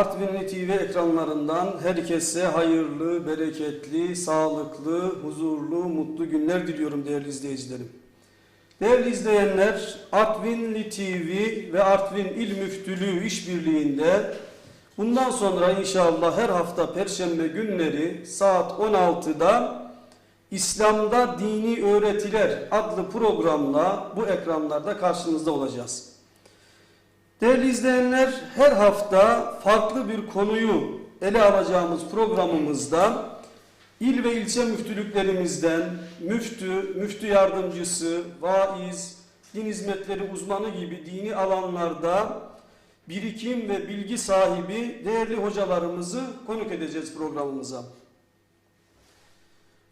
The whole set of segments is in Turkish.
Artvinli TV ekranlarından herkese hayırlı, bereketli, sağlıklı, huzurlu, mutlu günler diliyorum değerli izleyicilerim. Değerli izleyenler, Artvinli TV ve Artvin İl Müftülüğü işbirliğinde bundan sonra inşallah her hafta Perşembe günleri saat 16'da İslam'da Dini Öğretiler adlı programla bu ekranlarda karşınızda olacağız. Değerli izleyenler, her hafta farklı bir konuyu ele alacağımız programımızda il ve ilçe müftülüklerimizden müftü, müftü yardımcısı, vaiz, din hizmetleri uzmanı gibi dini alanlarda birikim ve bilgi sahibi değerli hocalarımızı konuk edeceğiz programımıza.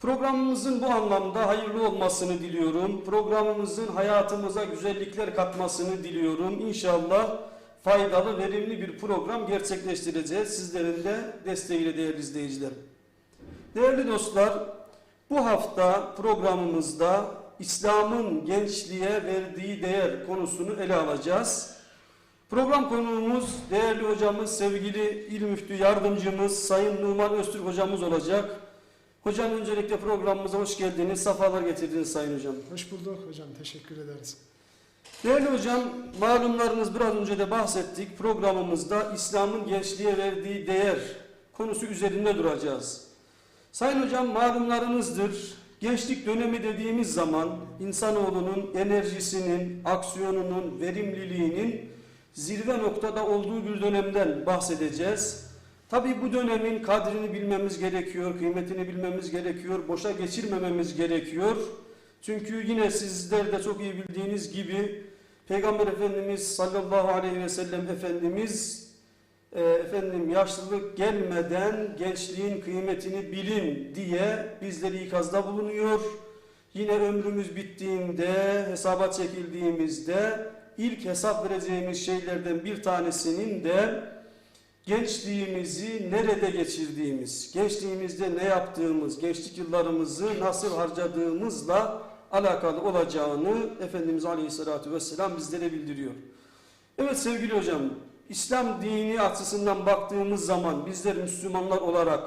Programımızın bu anlamda hayırlı olmasını diliyorum. Programımızın hayatımıza güzellikler katmasını diliyorum. İnşallah faydalı, verimli bir program gerçekleştireceğiz. Sizlerin de desteğiyle değerli izleyiciler. Değerli dostlar, bu hafta programımızda İslam'ın gençliğe verdiği değer konusunu ele alacağız. Program konuğumuz değerli hocamız, sevgili il müftü yardımcımız Sayın Numan Öztürk hocamız olacak. Hocam öncelikle programımıza hoş geldiniz, safalar getirdiniz Sayın Hocam. Hoş bulduk hocam. Teşekkür ederiz. Değerli hocam, malumlarınız biraz önce de bahsettik. Programımızda İslam'ın gençliğe verdiği değer konusu üzerinde duracağız. Sayın hocam malumlarınızdır. Gençlik dönemi dediğimiz zaman insanoğlunun enerjisinin, aksiyonunun, verimliliğinin zirve noktada olduğu bir dönemden bahsedeceğiz. Tabii bu dönemin kadrini bilmemiz gerekiyor, kıymetini bilmemiz gerekiyor, boşa geçirmememiz gerekiyor. Çünkü yine sizler de çok iyi bildiğiniz gibi Peygamber Efendimiz sallallahu aleyhi ve sellem Efendimiz e, efendim yaşlılık gelmeden gençliğin kıymetini bilin diye bizleri ikazda bulunuyor. Yine ömrümüz bittiğinde hesaba çekildiğimizde ilk hesap vereceğimiz şeylerden bir tanesinin de gençliğimizi nerede geçirdiğimiz, gençliğimizde ne yaptığımız, gençlik yıllarımızı nasıl harcadığımızla alakalı olacağını Efendimiz Aleyhisselatü Vesselam bizlere bildiriyor. Evet sevgili hocam, İslam dini açısından baktığımız zaman bizler Müslümanlar olarak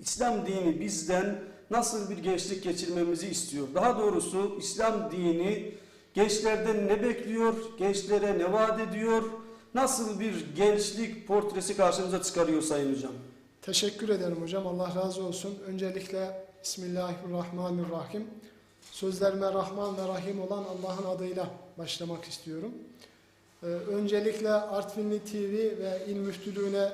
İslam dini bizden nasıl bir gençlik geçirmemizi istiyor? Daha doğrusu İslam dini gençlerden ne bekliyor? Gençlere ne vaat ediyor? Nasıl bir gençlik portresi karşımıza çıkarıyor Sayın Hocam? Teşekkür ederim hocam. Allah razı olsun. Öncelikle Bismillahirrahmanirrahim. Sözlerime Rahman ve Rahim olan Allah'ın adıyla başlamak istiyorum. Ee, öncelikle Artvinli TV ve İl Müftülüğü'ne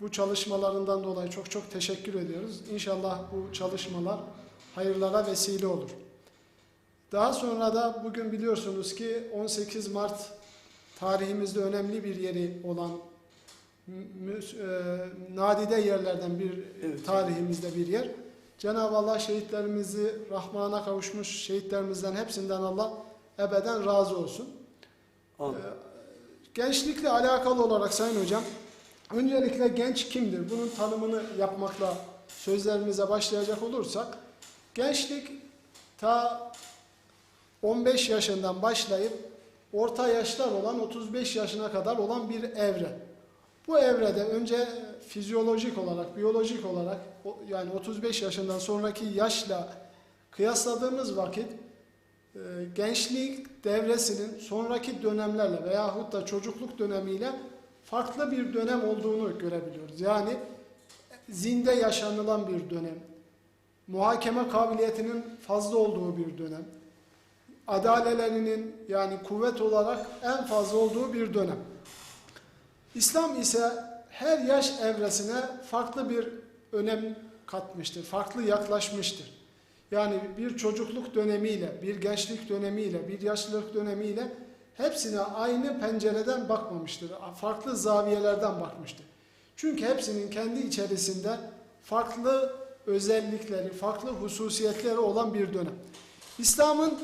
bu çalışmalarından dolayı çok çok teşekkür ediyoruz. İnşallah bu çalışmalar hayırlara vesile olur. Daha sonra da bugün biliyorsunuz ki 18 Mart tarihimizde önemli bir yeri olan e, nadide yerlerden bir Evet. tarihimizde bir yer. Cenab-ı Allah şehitlerimizi Rahman'a kavuşmuş şehitlerimizden hepsinden Allah ebeden razı olsun. Amin. Gençlikle alakalı olarak Sayın Hocam, öncelikle genç kimdir? Bunun tanımını yapmakla sözlerimize başlayacak olursak, gençlik ta 15 yaşından başlayıp orta yaşlar olan 35 yaşına kadar olan bir evre. Bu evrede önce fizyolojik olarak, biyolojik olarak yani 35 yaşından sonraki yaşla kıyasladığımız vakit e, gençlik devresinin sonraki dönemlerle veyahut da çocukluk dönemiyle farklı bir dönem olduğunu görebiliyoruz. Yani zinde yaşanılan bir dönem, muhakeme kabiliyetinin fazla olduğu bir dönem, adalelerinin yani kuvvet olarak en fazla olduğu bir dönem. İslam ise her yaş evresine farklı bir önem katmıştır, farklı yaklaşmıştır. Yani bir çocukluk dönemiyle, bir gençlik dönemiyle, bir yaşlılık dönemiyle hepsine aynı pencereden bakmamıştır. Farklı zaviyelerden bakmıştır. Çünkü hepsinin kendi içerisinde farklı özellikleri, farklı hususiyetleri olan bir dönem. İslam'ın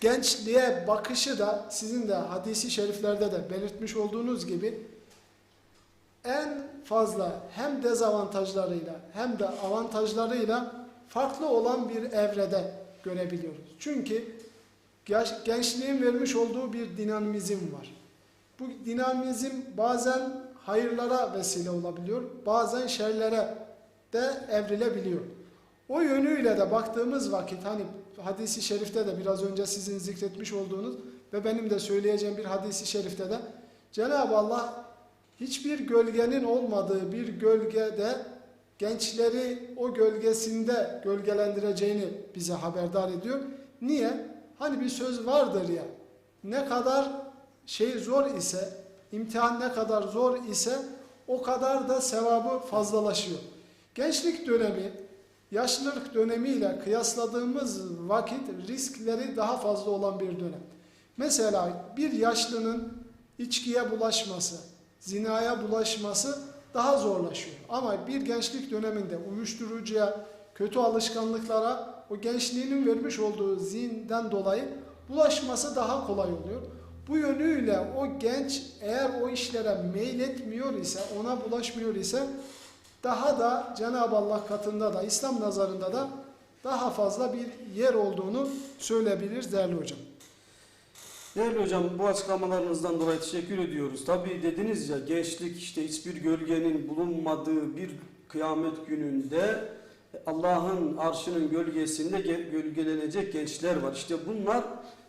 gençliğe bakışı da sizin de hadisi şeriflerde de belirtmiş olduğunuz gibi en fazla hem dezavantajlarıyla hem de avantajlarıyla farklı olan bir evrede görebiliyoruz. Çünkü gençliğin vermiş olduğu bir dinamizm var. Bu dinamizm bazen hayırlara vesile olabiliyor. Bazen şerlere de evrilebiliyor. O yönüyle de baktığımız vakit hani hadisi şerifte de biraz önce sizin zikretmiş olduğunuz ve benim de söyleyeceğim bir hadisi şerifte de Cenab-ı Allah hiçbir gölgenin olmadığı bir gölgede gençleri o gölgesinde gölgelendireceğini bize haberdar ediyor. Niye? Hani bir söz vardır ya ne kadar şey zor ise imtihan ne kadar zor ise o kadar da sevabı fazlalaşıyor. Gençlik dönemi yaşlılık dönemiyle kıyasladığımız vakit riskleri daha fazla olan bir dönem. Mesela bir yaşlının içkiye bulaşması, zinaya bulaşması daha zorlaşıyor. Ama bir gençlik döneminde uyuşturucuya, kötü alışkanlıklara o gençliğinin vermiş olduğu zihinden dolayı bulaşması daha kolay oluyor. Bu yönüyle o genç eğer o işlere meyletmiyor ise, ona bulaşmıyor ise daha da Cenab-ı Allah katında da İslam nazarında da daha fazla bir yer olduğunu söyleyebiliriz değerli hocam. Değerli hocam bu açıklamalarınızdan dolayı teşekkür ediyoruz. Tabii dediniz ya gençlik işte hiçbir gölgenin bulunmadığı bir kıyamet gününde Allah'ın arşının gölgesinde ge- gölgelenecek gençler var. İşte bunlar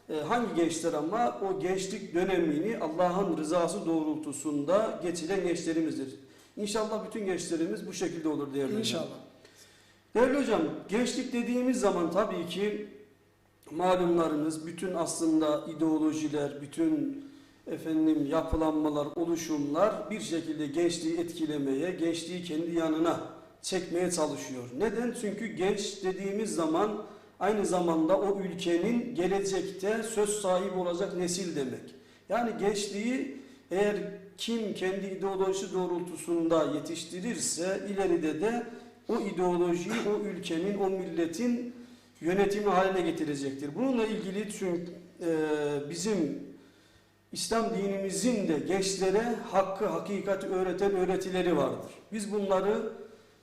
e, hangi gençler ama o gençlik dönemini Allah'ın rızası doğrultusunda geçiren gençlerimizdir. İnşallah bütün gençlerimiz bu şekilde olur değerli hocam. İnşallah. Değerli hocam, gençlik dediğimiz zaman tabii ki malumlarınız bütün aslında ideolojiler, bütün efendim yapılanmalar, oluşumlar bir şekilde gençliği etkilemeye, gençliği kendi yanına çekmeye çalışıyor. Neden? Çünkü genç dediğimiz zaman aynı zamanda o ülkenin gelecekte söz sahibi olacak nesil demek. Yani gençliği eğer kim kendi ideolojisi doğrultusunda yetiştirirse ileride de o ideolojiyi o ülkenin, o milletin yönetimi haline getirecektir. Bununla ilgili çünkü e, bizim İslam dinimizin de gençlere hakkı, hakikati öğreten öğretileri vardır. Biz bunları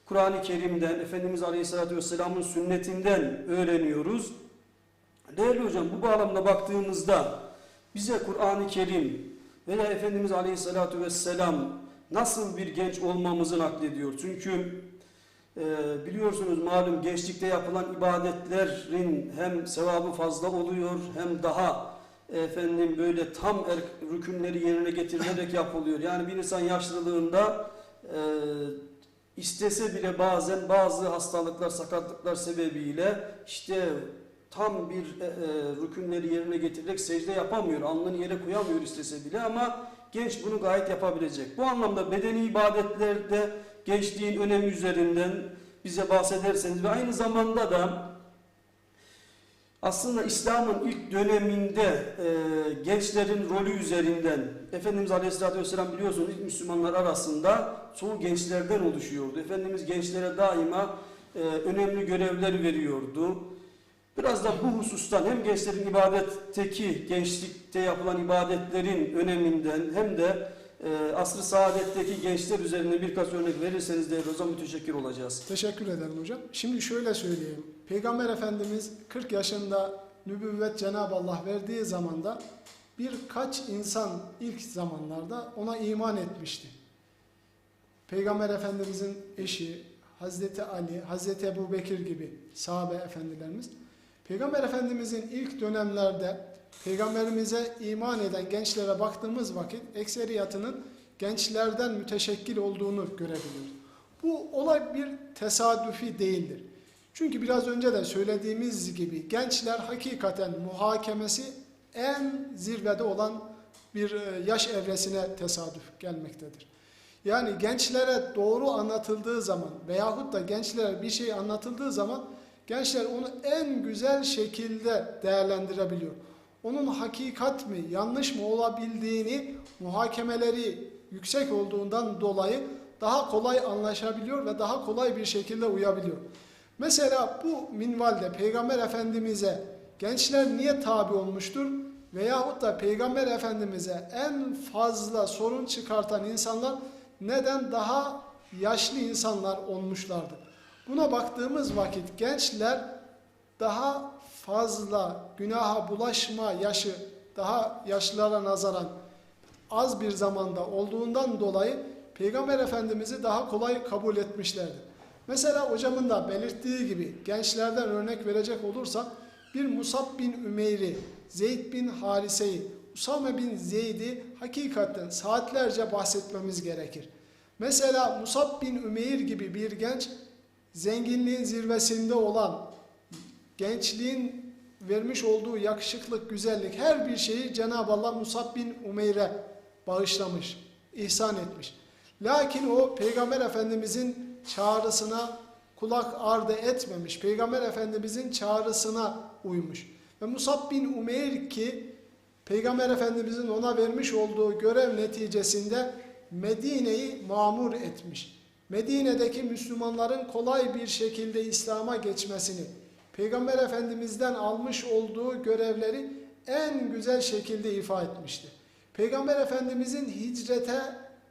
Kur'an-ı Kerim'den, Efendimiz Aleyhisselatü Vesselam'ın sünnetinden öğreniyoruz. Değerli hocam bu bağlamda baktığımızda bize Kur'an-ı Kerim veya Efendimiz Aleyhisselatü Vesselam nasıl bir genç olmamızı naklediyor. Çünkü e, biliyorsunuz malum gençlikte yapılan ibadetlerin hem sevabı fazla oluyor hem daha efendim böyle tam er, rükünleri yerine getirilerek yapılıyor. Yani bir insan yaşlılığında e, istese bile bazen bazı hastalıklar, sakatlıklar sebebiyle işte tam bir e, e, rükünleri yerine getirerek secde yapamıyor. Alnını yere koyamıyor istese bile ama genç bunu gayet yapabilecek. Bu anlamda bedeni ibadetlerde gençliğin önemi üzerinden bize bahsederseniz ve aynı zamanda da aslında İslam'ın ilk döneminde e, gençlerin rolü üzerinden Efendimiz Aleyhisselatü Vesselam biliyorsunuz ilk Müslümanlar arasında çoğu gençlerden oluşuyordu. Efendimiz gençlere daima e, önemli görevler veriyordu. Biraz da bu husustan hem gençlerin ibadetteki, gençlikte yapılan ibadetlerin öneminden hem de e, asr-ı saadetteki gençler üzerine birkaç örnek verirseniz değerli hocam müteşekkir olacağız. Teşekkür ederim hocam. Şimdi şöyle söyleyeyim. Peygamber Efendimiz 40 yaşında nübüvvet Cenab-ı Allah verdiği zamanda birkaç insan ilk zamanlarda ona iman etmişti. Peygamber Efendimizin eşi Hazreti Ali, Hazreti Ebu Bekir gibi sahabe efendilerimiz Peygamber Efendimizin ilk dönemlerde Peygamberimize iman eden gençlere baktığımız vakit ekseriyatının gençlerden müteşekkil olduğunu görebiliyoruz. Bu olay bir tesadüfi değildir. Çünkü biraz önce de söylediğimiz gibi gençler hakikaten muhakemesi en zirvede olan bir e, yaş evresine tesadüf gelmektedir. Yani gençlere doğru anlatıldığı zaman veyahut da gençlere bir şey anlatıldığı zaman gençler onu en güzel şekilde değerlendirebiliyor. Onun hakikat mi, yanlış mı olabildiğini muhakemeleri yüksek olduğundan dolayı daha kolay anlaşabiliyor ve daha kolay bir şekilde uyabiliyor. Mesela bu minvalde Peygamber Efendimiz'e gençler niye tabi olmuştur? Veyahut da Peygamber Efendimiz'e en fazla sorun çıkartan insanlar neden daha yaşlı insanlar olmuşlardı? Buna baktığımız vakit gençler daha fazla günaha bulaşma yaşı daha yaşlılara nazaran az bir zamanda olduğundan dolayı Peygamber Efendimiz'i daha kolay kabul etmişlerdir. Mesela hocamın da belirttiği gibi gençlerden örnek verecek olursa bir Musab bin Ümeyr'i, Zeyd bin Harise'yi, Usame bin Zeyd'i hakikaten saatlerce bahsetmemiz gerekir. Mesela Musab bin Ümeyr gibi bir genç zenginliğin zirvesinde olan, gençliğin vermiş olduğu yakışıklık, güzellik her bir şeyi Cenab-ı Allah Musab bin Umeyr'e bağışlamış, ihsan etmiş. Lakin o Peygamber Efendimizin çağrısına kulak ardı etmemiş. Peygamber Efendimizin çağrısına uymuş. Ve Musab bin Umeyr ki Peygamber Efendimizin ona vermiş olduğu görev neticesinde Medine'yi mamur etmiş. Medine'deki Müslümanların kolay bir şekilde İslam'a geçmesini, Peygamber Efendimiz'den almış olduğu görevleri en güzel şekilde ifa etmişti. Peygamber Efendimizin hicrete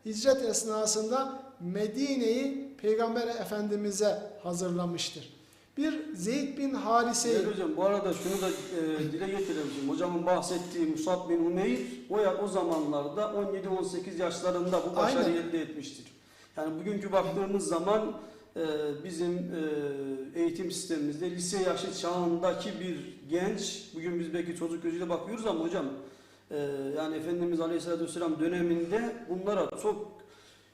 hicret esnasında Medine'yi Peygamber Efendimiz'e hazırlamıştır. Bir Zeyd bin Harise'yi Değerli hocam bu arada şunu da e, dile getirelim. Şimdi Hocamın bahsettiği Musab bin Umeyr o, ya, o zamanlarda 17-18 yaşlarında bu başarıyı elde etmiştir. Yani bugünkü baktığımız zaman e, bizim e, eğitim sistemimizde lise yaşı çağındaki bir genç, bugün biz belki çocuk gözüyle bakıyoruz ama hocam e, yani Efendimiz Aleyhisselatü Vesselam döneminde bunlara çok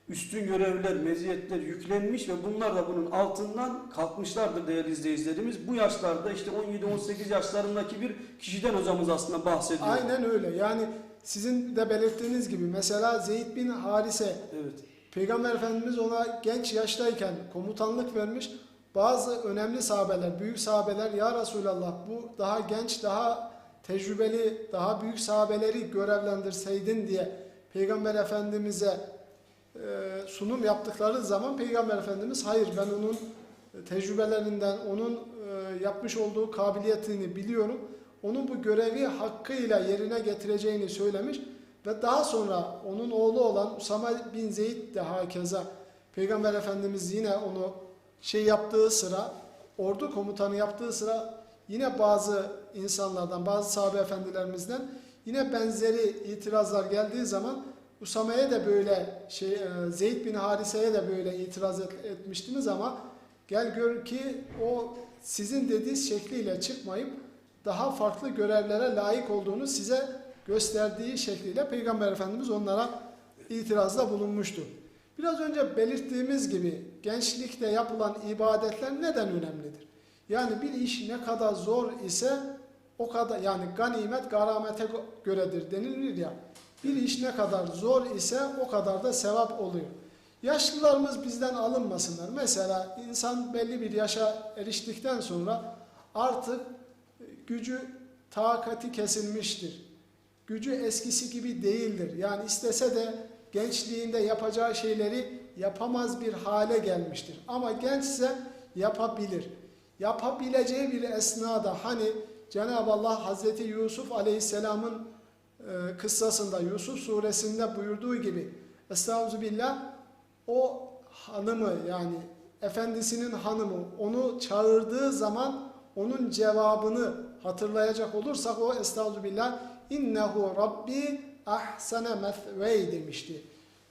üstün görevler, meziyetler yüklenmiş ve bunlar da bunun altından kalkmışlardır değerli izleyicilerimiz. Bu yaşlarda işte 17-18 yaşlarındaki bir kişiden hocamız aslında bahsediyor. aynen öyle. Yani sizin de belirttiğiniz gibi mesela Zeyd bin Harise Evet. Peygamber Efendimiz ona genç yaştayken komutanlık vermiş. Bazı önemli sahabeler, büyük sahabeler ya Resulallah bu daha genç, daha tecrübeli, daha büyük sahabeleri görevlendirseydin diye Peygamber Efendimiz'e e, sunum yaptıkları zaman Peygamber Efendimiz hayır ben onun tecrübelerinden, onun e, yapmış olduğu kabiliyetini biliyorum. Onun bu görevi hakkıyla yerine getireceğini söylemiş ve daha sonra onun oğlu olan Usame bin Zeyd de hakeza Peygamber Efendimiz yine onu şey yaptığı sıra ordu komutanı yaptığı sıra yine bazı insanlardan bazı sahabe efendilerimizden yine benzeri itirazlar geldiği zaman Usame'ye de böyle şey e, Zeyd bin Harise'ye de böyle itiraz et- etmiştiniz ama gel gör ki o sizin dediğiniz şekliyle çıkmayıp daha farklı görevlere layık olduğunu size gösterdiği şekliyle Peygamber Efendimiz onlara itirazda bulunmuştu. Biraz önce belirttiğimiz gibi gençlikte yapılan ibadetler neden önemlidir? Yani bir iş ne kadar zor ise o kadar yani ganimet garamete göredir denilir ya. Bir iş ne kadar zor ise o kadar da sevap oluyor. Yaşlılarımız bizden alınmasınlar. Mesela insan belli bir yaşa eriştikten sonra artık gücü takati kesilmiştir. Gücü eskisi gibi değildir. Yani istese de gençliğinde yapacağı şeyleri yapamaz bir hale gelmiştir. Ama gençse yapabilir. Yapabileceği bir esnada hani Cenab-ı Allah Hazreti Yusuf Aleyhisselam'ın e, kıssasında Yusuf suresinde buyurduğu gibi Estağfirullah o hanımı yani efendisinin hanımı onu çağırdığı zaman onun cevabını hatırlayacak olursak o estağfirullah innehu rabbi ahsene methvey demişti.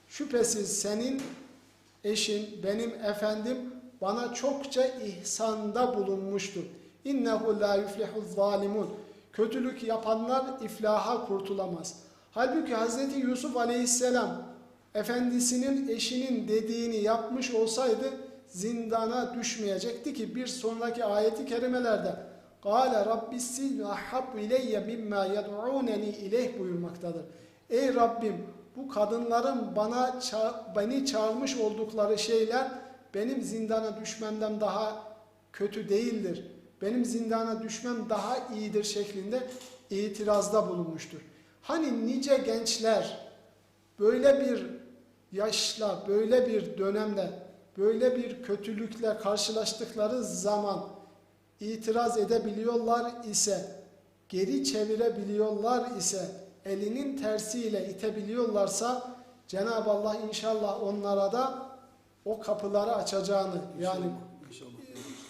Şüphesiz senin eşin benim efendim bana çokça ihsanda bulunmuştur. İnnehu la yuflihu zalimun. Kötülük yapanlar iflaha kurtulamaz. Halbuki Hz. Yusuf aleyhisselam efendisinin eşinin dediğini yapmış olsaydı zindana düşmeyecekti ki bir sonraki ayeti kerimelerde Kale Rabbis sicnu ahabbu ileyye mimma yed'uneni ileyh buyurmaktadır. Ey Rabbim bu kadınların bana beni çağırmış oldukları şeyler benim zindana düşmemden daha kötü değildir. Benim zindana düşmem daha iyidir şeklinde itirazda bulunmuştur. Hani nice gençler böyle bir yaşla, böyle bir dönemde, böyle bir kötülükle karşılaştıkları zaman itiraz edebiliyorlar ise, geri çevirebiliyorlar ise, elinin tersiyle itebiliyorlarsa Cenab-ı Allah inşallah onlara da o kapıları açacağını yani İnşallah.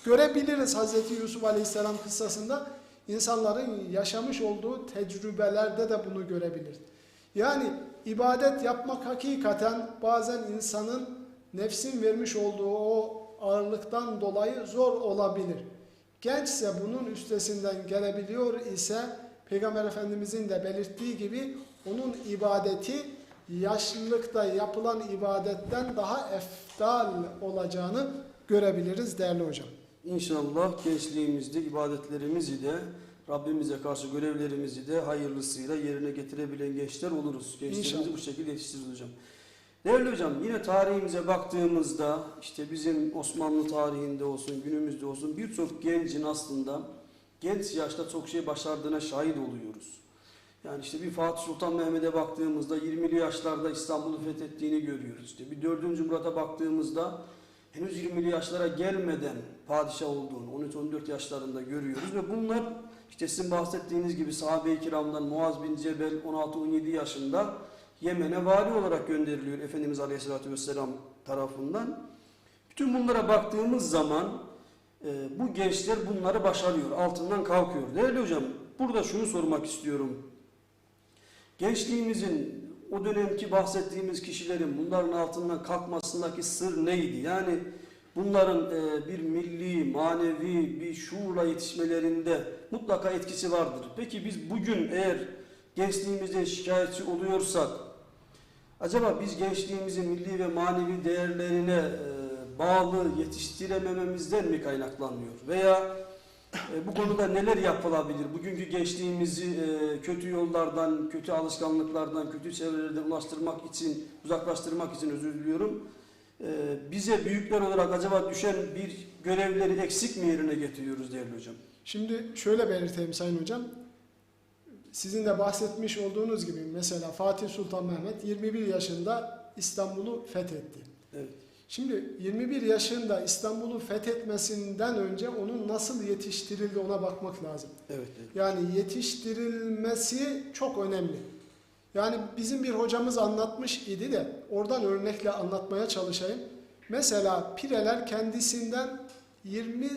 görebiliriz Hazreti Yusuf Aleyhisselam kıssasında insanların yaşamış olduğu tecrübelerde de bunu görebiliriz. Yani ibadet yapmak hakikaten bazen insanın nefsin vermiş olduğu o ağırlıktan dolayı zor olabilir. Gençse bunun üstesinden gelebiliyor ise Peygamber Efendimizin de belirttiği gibi onun ibadeti yaşlılıkta yapılan ibadetten daha eftal olacağını görebiliriz değerli hocam. İnşallah gençliğimizde ibadetlerimizi de Rabbimize karşı görevlerimizi de hayırlısıyla yerine getirebilen gençler oluruz. Gençlerimizi İnşallah. bu şekilde yetiştiririz hocam. Değerli hocam yine tarihimize baktığımızda işte bizim Osmanlı tarihinde olsun günümüzde olsun birçok gencin aslında genç yaşta çok şey başardığına şahit oluyoruz. Yani işte bir Fatih Sultan Mehmet'e baktığımızda 20'li yaşlarda İstanbul'u fethettiğini görüyoruz. İşte bir 4. Murat'a baktığımızda henüz 20'li yaşlara gelmeden padişah olduğunu 13-14 yaşlarında görüyoruz ve bunlar işte sizin bahsettiğiniz gibi sahabe-i kiramdan Muaz bin Cebel 16-17 yaşında Yemen'e vali olarak gönderiliyor Efendimiz Aleyhisselatü Vesselam tarafından. Bütün bunlara baktığımız zaman e, bu gençler bunları başarıyor, altından kalkıyor. Değerli hocam, burada şunu sormak istiyorum. Gençliğimizin o dönemki bahsettiğimiz kişilerin bunların altından kalkmasındaki sır neydi? Yani bunların e, bir milli, manevi bir şuurla yetişmelerinde mutlaka etkisi vardır. Peki biz bugün eğer gençliğimizden şikayetçi oluyorsak acaba biz gençliğimizi milli ve manevi değerlerine e, bağlı yetiştiremememizden mi kaynaklanıyor? Veya e, bu konuda neler yapılabilir? Bugünkü gençliğimizi e, kötü yollardan, kötü alışkanlıklardan, kötü çevrelerden ulaştırmak için, uzaklaştırmak için özür diliyorum. Bize büyükler olarak acaba düşen bir görevleri eksik mi yerine getiriyoruz değerli hocam? Şimdi şöyle belirteyim Sayın Hocam. Sizin de bahsetmiş olduğunuz gibi mesela Fatih Sultan Mehmet 21 yaşında İstanbul'u fethetti. Evet. Şimdi 21 yaşında İstanbul'u fethetmesinden önce onun nasıl yetiştirildi ona bakmak lazım. Evet. evet. Yani yetiştirilmesi çok önemli. Yani bizim bir hocamız anlatmış idi de oradan örnekle anlatmaya çalışayım. Mesela pireler kendisinden 20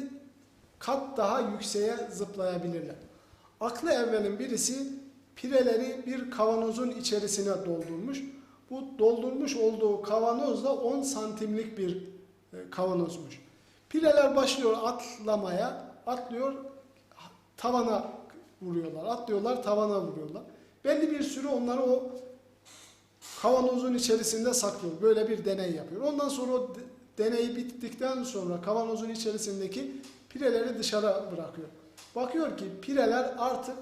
kat daha yükseğe zıplayabilirler. Aklı evvelin birisi pireleri bir kavanozun içerisine doldurmuş. Bu doldurmuş olduğu kavanoz da 10 santimlik bir e, kavanozmuş. Pireler başlıyor atlamaya, atlıyor tavana vuruyorlar. Atlıyorlar tavana vuruyorlar. Belli bir süre onları o kavanozun içerisinde saklıyor. Böyle bir deney yapıyor. Ondan sonra o de- deney bittikten sonra kavanozun içerisindeki pireleri dışarı bırakıyor. Bakıyor ki pireler artık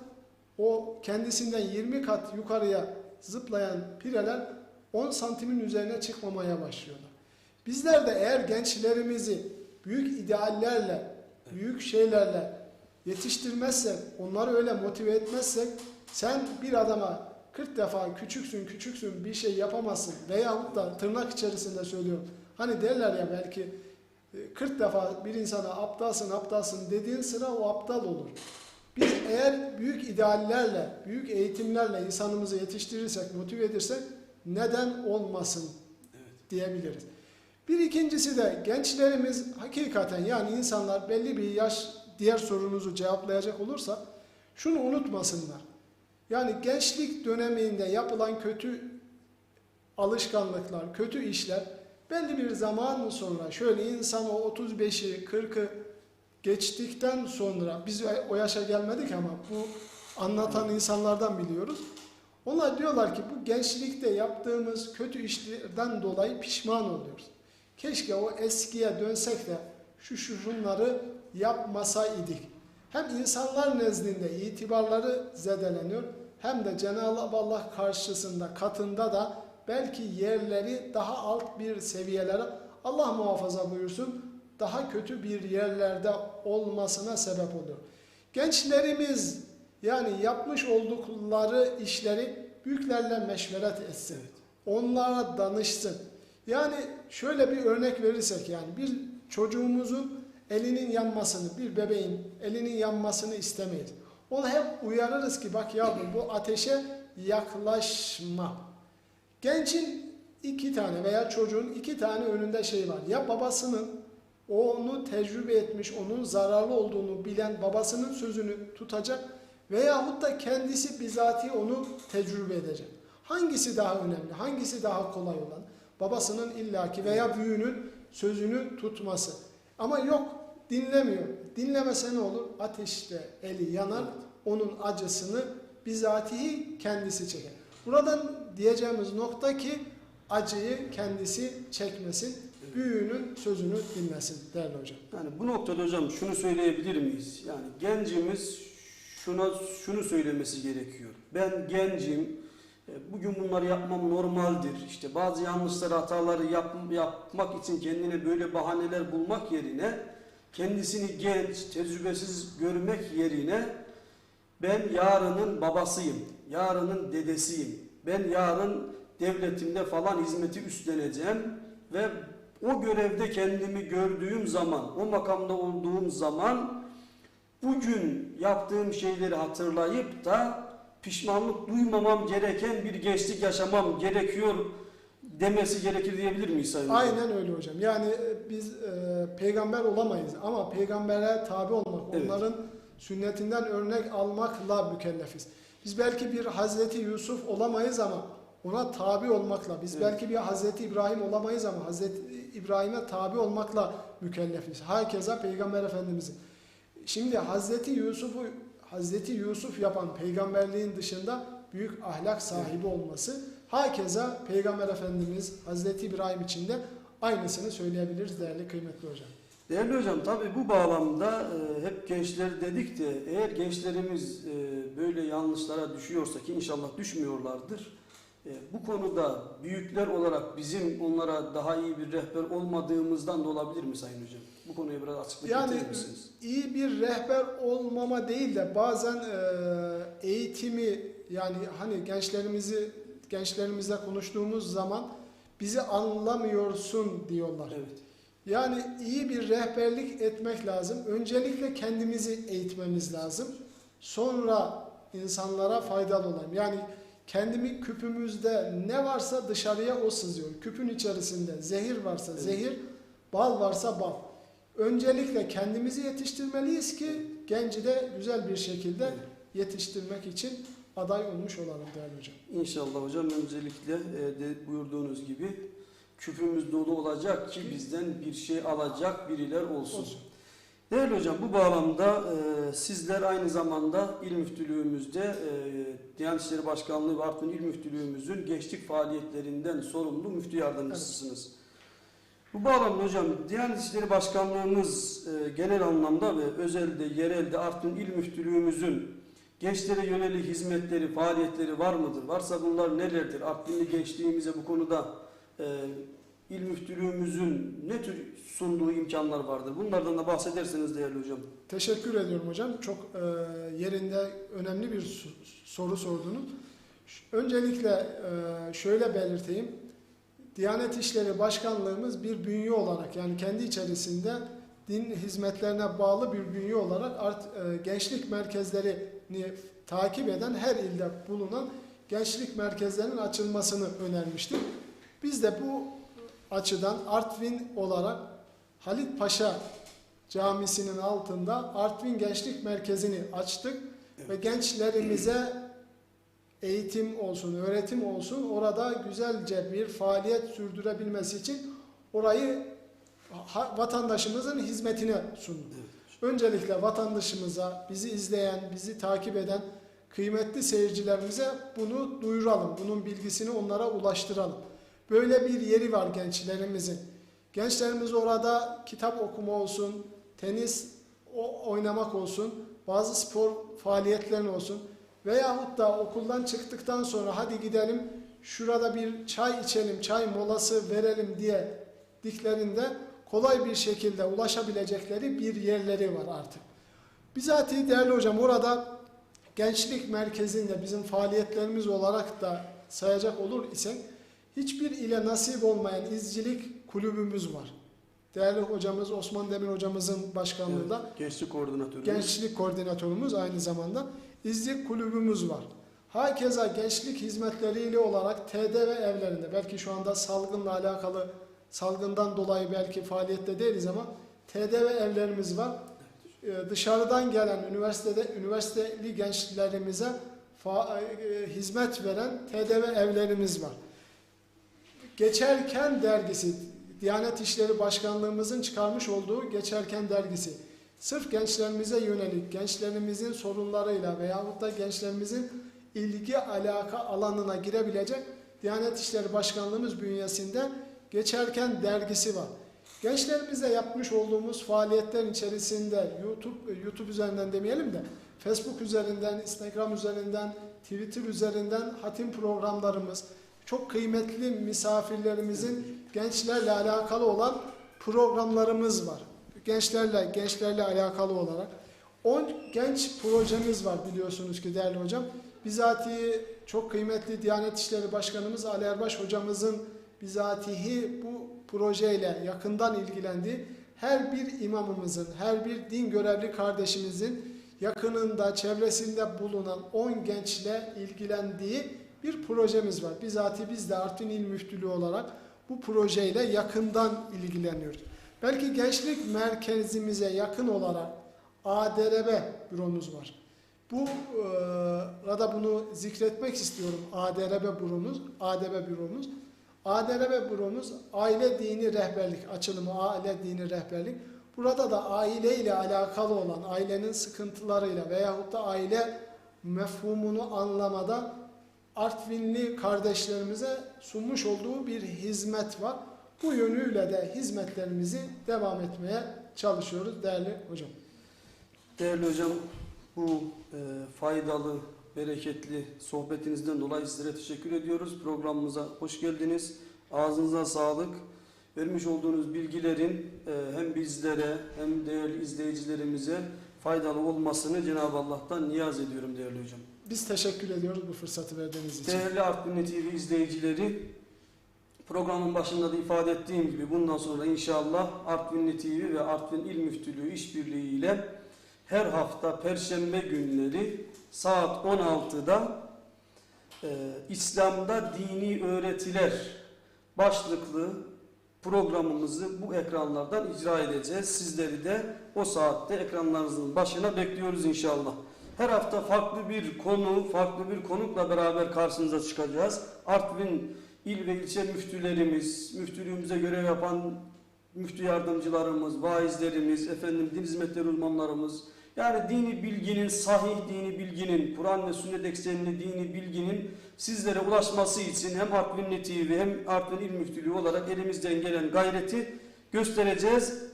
o kendisinden 20 kat yukarıya zıplayan pireler 10 santimin üzerine çıkmamaya başlıyorlar. Bizler de eğer gençlerimizi büyük ideallerle, büyük şeylerle yetiştirmezsek, onları öyle motive etmezsek, sen bir adama 40 defa küçüksün küçüksün bir şey yapamazsın veyahut da tırnak içerisinde söylüyorum. Hani derler ya belki 40 defa bir insana aptalsın aptalsın dediğin sıra o aptal olur. Biz eğer büyük ideallerle, büyük eğitimlerle insanımızı yetiştirirsek, motive edersek neden olmasın diyebiliriz. Bir ikincisi de gençlerimiz hakikaten yani insanlar belli bir yaş diğer sorunuzu cevaplayacak olursa şunu unutmasınlar. Yani gençlik döneminde yapılan kötü alışkanlıklar, kötü işler belli bir zaman sonra şöyle insan o 35'i 40'ı geçtikten sonra biz o yaşa gelmedik ama bu anlatan insanlardan biliyoruz. Onlar diyorlar ki bu gençlikte yaptığımız kötü işlerden dolayı pişman oluyoruz. Keşke o eskiye dönsek de şu şu şunları yapmasaydık. Hem insanlar nezdinde itibarları zedeleniyor hem de Cenab-ı Allah karşısında katında da belki yerleri daha alt bir seviyelere Allah muhafaza buyursun daha kötü bir yerlerde olmasına sebep oluyor. Gençlerimiz yani yapmış oldukları işleri büyüklerle meşveret etsin. Onlara danışsın. Yani şöyle bir örnek verirsek yani bir çocuğumuzun elinin yanmasını, bir bebeğin elinin yanmasını istemeyiz. Onu hep uyarırız ki bak yavrum bu ateşe yaklaşma. Gencin iki tane veya çocuğun iki tane önünde şey var. Ya babasının onu tecrübe etmiş, onun zararlı olduğunu bilen babasının sözünü tutacak veyahut da kendisi bizatihi onu tecrübe edecek. Hangisi daha önemli? Hangisi daha kolay olan? Babasının illaki veya büyüğünün sözünü tutması. Ama yok dinlemiyor. Dinlemese ne olur? Ateşte eli yanar. Onun acısını bizatihi kendisi çeker. Buradan diyeceğimiz nokta ki acıyı kendisi çekmesin. Büyüğünün sözünü dinlesin değerli hocam. Yani bu noktada hocam şunu söyleyebilir miyiz? Yani gencimiz şuna şunu söylemesi gerekiyor. Ben gencim. e, Bugün bunları yapmam normaldir. İşte bazı yanlışları, hataları yap, yapmak için kendine böyle bahaneler bulmak yerine kendisini genç, tecrübesiz görmek yerine ben yarının babasıyım, yarının dedesiyim. Ben yarın devletimde falan hizmeti üstleneceğim ve o görevde kendimi gördüğüm zaman, o makamda olduğum zaman bugün yaptığım şeyleri hatırlayıp da pişmanlık duymamam gereken bir gençlik yaşamam gerekiyor demesi gerekir diyebilir miyiz Sayın Hocam? Aynen öyle hocam. Yani e, biz e, peygamber olamayız ama peygambere tabi olmak, Evet. onların sünnetinden örnek almakla mükellefiz. Biz belki bir Hazreti Yusuf olamayız ama ona tabi olmakla, biz Evet. belki bir Hazreti İbrahim olamayız ama Hazreti İbrahim'e tabi olmakla mükellefiz. Hakeza Peygamber Efendimiz'i. Şimdi Hazreti Yusuf'u Hazreti Yusuf yapan peygamberliğin dışında büyük ahlak sahibi olması. Hakeza Peygamber Efendimiz Hazreti İbrahim için de aynısını söyleyebiliriz değerli kıymetli hocam. Değerli hocam tabi bu bağlamda e, hep gençler dedik de eğer gençlerimiz e, böyle yanlışlara düşüyorsa ki inşallah düşmüyorlardır. e, bu konuda büyükler olarak bizim onlara daha iyi bir rehber olmadığımızdan da olabilir mi Sayın Hocam? Bu konuya biraz açıklık Yani getirir misiniz? iyi bir rehber olmama değil de bazen e, eğitimi yani hani gençlerimizi gençlerimizle konuştuğumuz zaman bizi anlamıyorsun diyorlar. Evet. Yani iyi bir rehberlik etmek lazım. Öncelikle kendimizi eğitmemiz lazım. Sonra insanlara faydalı olalım. Yani kendimi küpümüzde ne varsa dışarıya o sızıyor. Küpün içerisinde zehir varsa Evet. zehir, bal varsa bal. Öncelikle kendimizi yetiştirmeliyiz ki genci de güzel bir şekilde Evet. yetiştirmek için aday olmuş olalım değerli hocam. İnşallah hocam öncelikle e, de buyurduğunuz gibi küpümüz dolu olacak ki bizden bir şey alacak biriler olsun. Olsun. Değerli hocam bu bağlamda e, sizler aynı zamanda İl Müftülüğümüzde e, Diyanet İşleri Başkanlığı ve Artvin İl Müftülüğümüzün gençlik faaliyetlerinden sorumlu müftü yardımcısısınız. Bu bağlamda hocam Diyanet İşleri Başkanlığımız e, genel anlamda ve özelde, yerelde Artvin İl Müftülüğümüzün gençlere yönelik hizmetleri, faaliyetleri var mıdır? Varsa bunlar nelerdir? Artvinli gençliğimize bu konuda e, İl Müftülüğümüzün ne tür sunduğu imkanlar vardır? Bunlardan da bahsederseniz değerli hocam. Teşekkür ediyorum hocam. Çok e, yerinde önemli bir soru sordunuz. Öncelikle e, şöyle belirteyim. Diyanet İşleri Başkanlığımız bir bünye olarak yani kendi içerisinde din hizmetlerine bağlı bir bünye olarak art, e, gençlik merkezlerini takip eden her ilde bulunan gençlik merkezlerinin açılmasını önermiştik. Biz de bu açıdan Artvin olarak Halit Paşa Camisi'nin altında Artvin Gençlik Merkezi'ni açtık ve gençlerimize eğitim olsun, öğretim olsun orada güzelce bir faaliyet sürdürebilmesi için orayı vatandaşımızın hizmetine sunduk. Öncelikle vatandaşımıza, bizi izleyen, bizi takip eden kıymetli seyircilerimize bunu duyuralım. Bunun bilgisini onlara ulaştıralım. Böyle bir yeri var gençlerimizin. Gençlerimiz orada kitap okuma olsun, tenis oynamak olsun, bazı spor faaliyetlerin olsun veyahut da okuldan çıktıktan sonra hadi gidelim şurada bir çay içelim, çay molası verelim diye diklerinde kolay bir şekilde ulaşabilecekleri bir yerleri var artık. Bizatihi değerli hocam orada gençlik merkezinde bizim faaliyetlerimiz olarak da sayacak olur isek hiçbir ile nasip olmayan izcilik kulübümüz var. Değerli hocamız Osman Demir hocamızın başkanlığında Evet, gençlik koordinatörü. gençlik koordinatörümüz aynı zamanda izcilik kulübümüz var. Hakeza gençlik hizmetleriyle olarak TDV evlerinde belki şu anda salgınla alakalı salgından dolayı belki faaliyette değiliz ama TDV evlerimiz var. Ee, dışarıdan gelen üniversitede üniversiteli gençlerimize fa- e, hizmet veren TDV evlerimiz var. Geçerken dergisi, Diyanet İşleri Başkanlığımızın çıkarmış olduğu Geçerken dergisi, sırf gençlerimize yönelik, gençlerimizin sorunlarıyla veyahut da gençlerimizin ilgi alaka alanına girebilecek Diyanet İşleri Başkanlığımız bünyesinde Geçerken dergisi var. Gençlerimize yapmış olduğumuz faaliyetler içerisinde YouTube YouTube üzerinden demeyelim de Facebook üzerinden, Instagram üzerinden, Twitter üzerinden hatim programlarımız, çok kıymetli misafirlerimizin gençlerle alakalı olan programlarımız var. Gençlerle, gençlerle alakalı olarak. 10 genç projemiz var biliyorsunuz ki değerli hocam. Bizatihi çok kıymetli Diyanet İşleri Başkanımız Ali Erbaş hocamızın bizatihi bu projeyle yakından ilgilendiği her bir imamımızın, her bir din görevli kardeşimizin yakınında, çevresinde bulunan 10 gençle ilgilendiği bir projemiz var. Bizatihi biz de Artvin İl Müftülüğü olarak bu projeyle yakından ilgileniyoruz. Belki gençlik merkezimize yakın olarak ADRB büromuz var. Bu e, rada bunu zikretmek istiyorum. ADRB büromuz, ADB büromuz. ADRB büromuz aile dini rehberlik açılımı aile dini rehberlik. Burada da aile ile alakalı olan ailenin sıkıntılarıyla veyahut da aile mefhumunu anlamada Artvinli kardeşlerimize sunmuş olduğu bir hizmet var. Bu yönüyle de hizmetlerimizi devam etmeye çalışıyoruz değerli hocam. Değerli hocam bu e, faydalı, bereketli sohbetinizden dolayı sizlere teşekkür ediyoruz. Programımıza hoş geldiniz. Ağzınıza sağlık. Vermiş olduğunuz bilgilerin e, hem bizlere hem değerli izleyicilerimize faydalı olmasını Cenab-ı Allah'tan niyaz ediyorum değerli hocam. Biz teşekkür ediyoruz bu fırsatı verdiğiniz için. Değerli Artvinli TV izleyicileri, programın başında da ifade ettiğim gibi bundan sonra inşallah Artvinli TV ve Artvin İl Müftülüğü işbirliği ile her hafta Perşembe günleri saat 16'da e, İslam'da dini öğretiler başlıklı programımızı bu ekranlardan icra edeceğiz. Sizleri de o saatte ekranlarınızın başına bekliyoruz inşallah. Her hafta farklı bir konu, farklı bir konukla beraber karşınıza çıkacağız. Artvin il ve ilçe müftülerimiz, müftülüğümüze görev yapan müftü yardımcılarımız, vaizlerimiz, efendim din hizmetleri uzmanlarımız, yani dini bilginin, sahih dini bilginin, Kur'an ve sünnet eksenli dini bilginin sizlere ulaşması için hem Artvin TV hem Artvin İl Müftülüğü olarak elimizden gelen gayreti göstereceğiz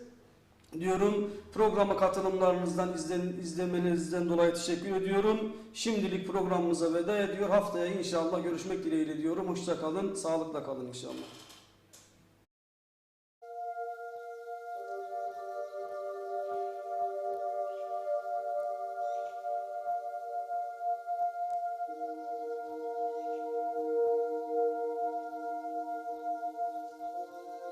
diyorum. Programa katılımlarınızdan, izlen, izlemenizden dolayı teşekkür ediyorum. Şimdilik programımıza veda ediyor. Haftaya inşallah görüşmek dileğiyle diyorum. Hoşça kalın, sağlıkla kalın inşallah.